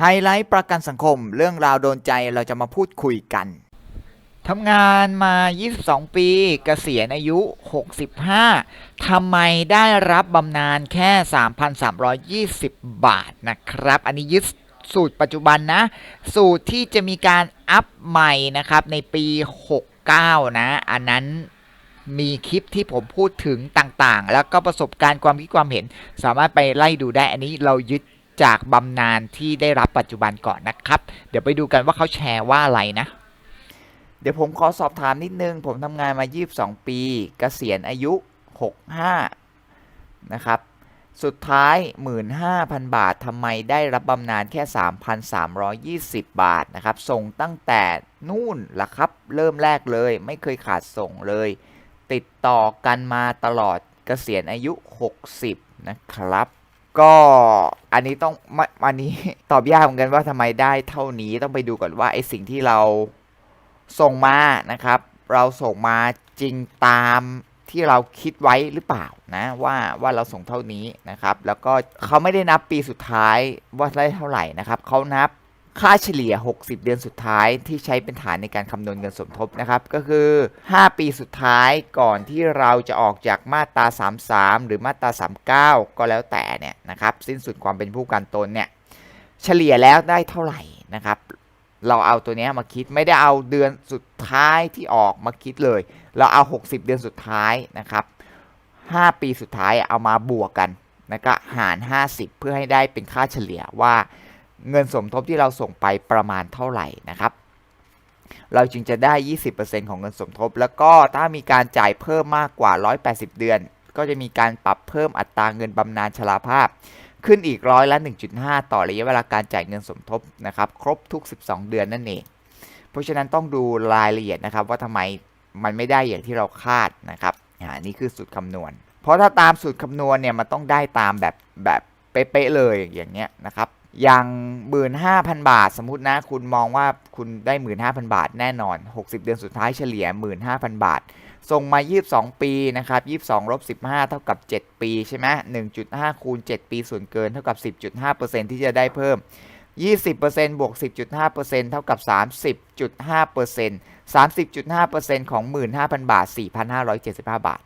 ไฮไลท์ประกันสังคมเรื่องราวโดนใจเราจะมาพูดคุยกัน ทำงานมา 22 ปีเกษียณอายุ 65 ทำไมได้รับบำนาญแค่ 3,320 บาทนะครับ อันนี้ยึดสูตรปัจจุบันนะ สูตรที่จะมีการอัพใหม่นะครับในปี 69 นะ อันนั้นมีคลิปที่ผมพูดถึงต่างๆ แล้วก็ประสบการณ์ความคิดความเห็น สามารถไปไล่ดูได้ อันนี้เรายึด จากบำนาญที่ได้รับปัจจุบันก่อนนะครับ เดี๋ยวไปดูกันว่าเขาแชร์ว่าอะไรนะ เดี๋ยวผมขอสอบถามนิดนึง ผมทำงานมา 22 ปีเกษียณอายุ 65 นะครับ สุดท้าย 15,000 บาททำไมได้รับบำนาญแค่ 3,320 บาทนะครับ ส่งตั้งแต่นู่นละครับ เริ่มแรกเลย ไม่เคยขาดส่งเลย ติดต่อกันมาตลอดเกษียณอายุ 60 นะครับ ก็อันนี้ต้องอันนี้ตอบยากเหมือนกันว่าทำไมได้เท่านี้ต้องไปดูก่อนว่าไอสิ่งที่เราส่งมานะครับ เราส่งมาจริงตามที่เราคิดไว้หรือเปล่านะว่าว่าเราส่งเท่านี้นะครับ แล้วก็เขาไม่ได้นับปีสุดท้ายว่าได้เท่าไหร่นะครับเขานับ ค่าเฉลี่ย 60 เดือนสุดท้ายที่ใช้เป็นฐานในการคำนวณเงินสมทบนะครับ ก็คือ 5 ปีสุดท้ายก่อนที่เราจะออกจากมาตรา 33 หรือมาตรา 39 ก็แล้วแต่เนี่ยนะครับ สิ้นสุดความเป็นผู้การตนเนี่ย เฉลี่ยแล้วได้เท่าไหร่นะครับ เราเอาตัวเนี้ยมาคิดไม่ได้เอาเดือนสุดท้ายที่ออกมาคิดเลย เราเอา 60 เดือนสุดท้ายนะครับ 5 ปีสุดท้ายเอามาบวกกันแล้วก็หาร 50 เพื่อให้ได้เป็นค่าเฉลี่ยว่า เงินสมทบที่เราส่งไปประมาณเท่าไหร่นะครับ เราจึงจะได้ 20%ของเงินสมทบ แล้วก็ถ้ามีการจ่ายเพิ่มมากกว่า 180 เดือน ก็จะมีการปรับเพิ่มอัตราเงินบำนาญชราภาพ ขึ้นอีกร้อยละ 1.5 ต่อระยะเวลาการจ่ายเงินสมทบนะครับครบทุก 12 เดือนนั่นเอง เพราะฉะนั้นต้องดูรายละเอียดนะครับว่าทำไมมันไม่ได้อย่างที่เราคาดนะครับอ่านี่คือสูตรคำนวณ เพราะถ้าตามสูตรคำนวณเนี่ยมันต้องได้ตามแบบแบบเป๊ะๆเลยอย่างเงี้ยนะครับ อย่าง15,000บาท สมมุตินะ คุณมองว่าคุณได้15,000บาทแน่นอน 60 เดือนสุดท้ายเฉลี่ย15,000บาท ส่งมา 22 ปีนะครับ22ลบ15 เท่ากับ 7 ปีใช่ไหม1.5 คูณ 7 ปีส่วนเกินเท่ากับ 10.5%ที่จะได้เพิ่ม 20%บวก 10.5%เท่ากับ 30.5% 30.5%ของ 15,000 บาท 4,575 บาท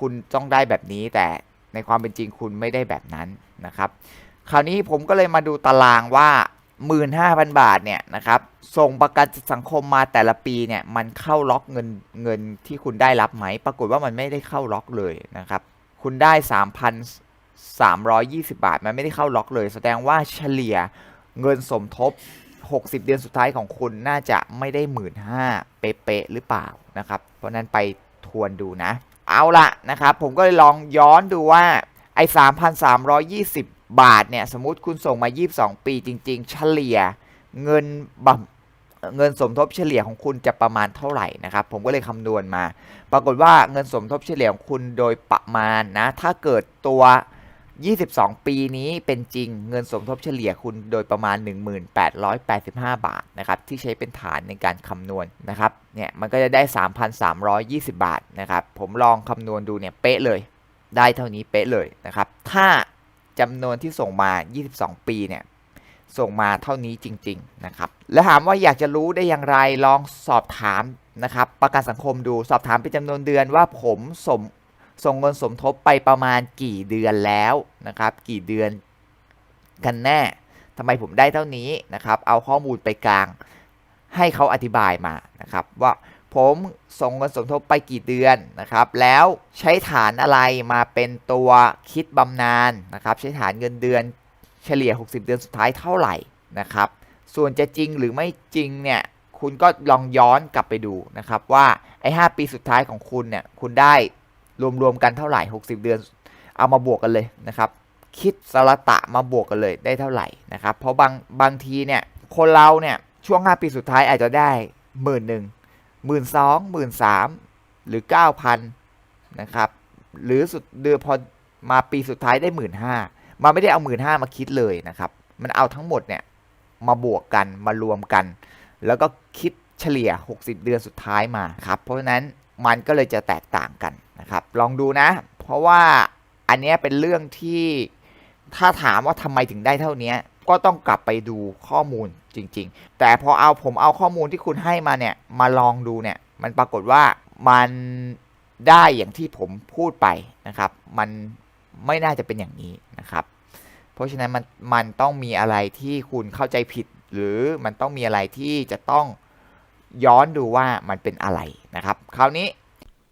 คุณต้องได้แบบนี้แต่ในความเป็นจริงคุณไม่ได้แบบนั้นนะครับ คราวนี้ผมก็เลยมาดูตารางว่า 15,000 บาทเนี่ยนะครับ ส่งประกันสังคมมาแต่ละปีเนี่ยมันเข้าล็อกเงินเงินที่คุณได้รับไหม ปรากฏว่ามันไม่ได้เข้าล็อกเลยนะครับ คุณได้ 3,320 บาท มันไม่ได้เข้าล็อกเลย แสดงว่าเฉลี่ยเงินสมทบ 60 เดือนสุดท้ายของคุณน่าจะไม่ได้ 15,000เป๊ะๆหรือเปล่านะครับ เพราะนั้นไปทวนดูนะ เอาละนะครับ ผมก็เลยลองย้อนดูว่าไอ้3,320 บาทเนี่ยสมมุติคุณส่งมา 22 ปีจริง ๆ เฉลี่ยเงินบำเงินสมทบเฉลี่ยของคุณจะประมาณเท่าไหร่นะครับ ผมก็เลยคำนวณมา ปรากฏว่าเงินสมทบเฉลี่ยของคุณโดยประมาณนะ ถ้าเกิดตัว 22 ปีนี้เป็นจริงเงินสมทบเฉลี่ยคุณโดยประมาณ 1885 บาทนะครับที่ใช้เป็นฐานในการคำนวณนะครับเนี่ยมันก็จะได้ 3,320 บาทนะครับผมลองคำนวณดูเนี่ยเป๊ะเลย ได้เท่านี้เป๊ะเลยนะครับถ้า จำนวนที่ส่งมา 22 ปีเนี่ยส่งมาเท่านี้จริง ๆ นะครับ แล้วถามว่าอยากจะรู้ได้อย่างไรลองสอบถามนะครับ ประกันสังคมดูสอบถามเป็นจำนวนเดือนว่าผมสมส่งเงินสมทบไปประมาณกี่เดือนแล้วนะครับ กี่เดือนกันแน่ทำไมผมได้เท่านี้นะครับ เอาข้อมูลไปกลาง ให้เขาอธิบายมานะครับ ว่า ผมส่งเงินสมทบไปกี่เดือนนะครับ แล้วใช้ฐานอะไรมาเป็นตัวคิดบำนาญนะครับ ใช้ฐานเงินเดือนเฉลี่ย 60 เดือนสุดท้ายเท่าไหร่นะครับ ส่วนจะจริงหรือไม่จริงเนี่ย คุณก็ลองย้อนกลับไปดูนะครับ ว่าไอ้ 5 ปีสุดท้ายของคุณเนี่ย คุณได้รวมๆกันเท่าไหร่ 60 เดือน เอามาบวกกันเลยนะครับ คิดสรตะมาบวกกันเลยได้เท่าไหร่นะครับ เพราะบางบางทีเนี่ย คนเราเนี่ยช่วง 5 ปีสุดท้ายอาจจะได้หมื่นหนึ่ง หมื่นสองหมื่นสามหรือเก้าพันนะครับหรือสุดเดือนพอมาปีสุดท้ายได้หมื่นห้ามันไม่ได้เอาหมื่นห้ามาคิดเลยนะครับ มันเอาทั้งหมดเนี่ยมาบวกกันมารวมกัน แล้วก็คิดเฉลี่ย 60 เดือนสุดท้ายมาครับเพราะฉะนั้นมันก็เลยจะแตกต่างกันนะครับ ลองดูนะ เพราะว่าอันนี้เป็นเรื่องที่ถ้าถามว่าทำไมถึงได้เท่านี้ ก็ต้องกลับไปดูข้อมูลจริง ๆ แต่พอเอาผมเอาข้อมูลที่คุณให้มาเนี่ยมาลองดูเนี่ยมันปรากฏว่ามันได้อย่างที่ผมพูดไปนะครับ มันไม่น่าจะเป็นอย่างนี้นะครับ เพราะฉะนั้นมันมันต้องมีอะไรที่คุณเข้าใจผิด หรือมันต้องมีอะไรที่จะต้องย้อนดูว่ามันเป็นอะไรนะครับ คราวนี้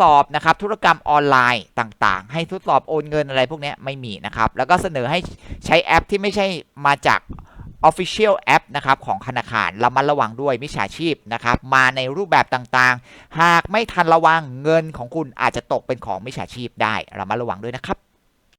สอบนะครับธุรกรรมออนไลน์ต่างๆ ให้ทดสอบโอนเงินอะไรพวกนี้ไม่มีนะครับ แล้วก็เสนอให้ใช้แอปที่ไม่ใช่มาจาก Official App นะครับของธนาคารระมัดระวังด้วยมิจฉาชีพนะครับมาในรูปแบบต่างๆ หากไม่ทันระวังเงินของคุณอาจจะตกเป็นของมิจฉาชีพได้ระมัดระวังด้วยนะครับ